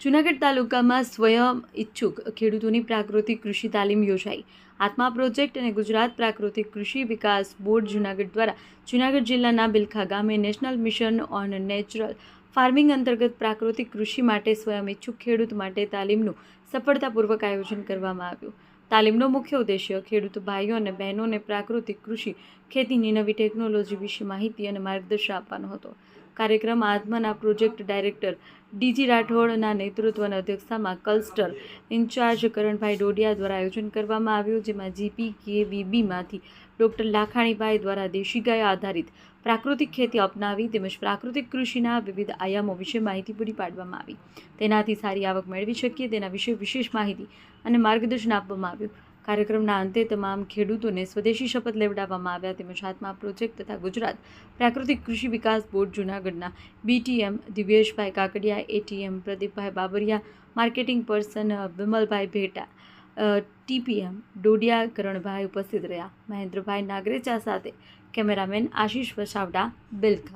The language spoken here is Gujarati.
જૂનાગઢ તાલુકામાં સ્વયં ઇચ્છુક ખેડૂતોની પ્રાકૃતિક કૃષિ તાલીમ યોજાઈ. આત્મા પ્રોજેક્ટ અને ગુજરાત પ્રાકૃતિક કૃષિ વિકાસ બોર્ડ જૂનાગઢ દ્વારા જૂનાગઢ જિલ્લાના બિલખા ગામે national mission on natural farming અંતર્ગત પ્રાકૃતિક કૃષિ માટે સ્વયં ઇચ્છુક ખેડૂત માટે તાલીમનું સફળતાપૂર્વક આયોજન કરવામાં આવ્યું. તાલીમનો મુખ્ય ઉદ્દેશ્ય ખેડૂત ભાઈઓ અને બહેનોને પ્રાકૃતિક કૃષિ ખેતીની નવી ટેકનોલોજી વિશે માહિતી અને માર્ગદર્શન આપવાનો હતો. કાર્યક્રમ આત્માના પ્રોજેક્ટ ડાયરેક્ટર ડીજી રાઠોડના નેતૃત્વના અધ્યક્ષતામાં કલસ્ટર ઇન્ચાર્જ કરણભાઈ ડોડિયા દ્વારા આયોજન કરવામાં આવ્યું, જેમાં જીપી કે વીબીમાંથી ડૉક્ટર લાખાણીભાઈ દ્વારા દેશી ગાય આધારિત પ્રાકૃતિક ખેતી અપનાવી તેમજ પ્રાકૃતિક કૃષિના વિવિધ આયામો વિશે માહિતી પૂરી પાડવામાં આવી. તેનાથી સારી આવક મેળવી શકીએ તેના વિશે વિશેષ માહિતી અને માર્ગદર્શન આપવામાં આવ્યું. કાર્યક્રમના અંતે તમામ ખેડૂતોને સ્વદેશી શપથ લેવડાવવામાં આવ્યા તેમજ આત્મા પ્રોજેક્ટ તથા ગુજરાત પ્રાકૃતિક કૃષિ વિકાસ બોર્ડ જૂનાગઢના BTM Divyeshbhai Kakadiya, ATM Pradeepbhai Babariya, marketing person Vimalbhai Bheta TPM Dodiya Karanbhai ઉપસ્થિત રહ્યા. મહેન્દ્રભાઈ નાગરેચા સાથે કેમેરામેન આશીષ વસાવડા બિલખા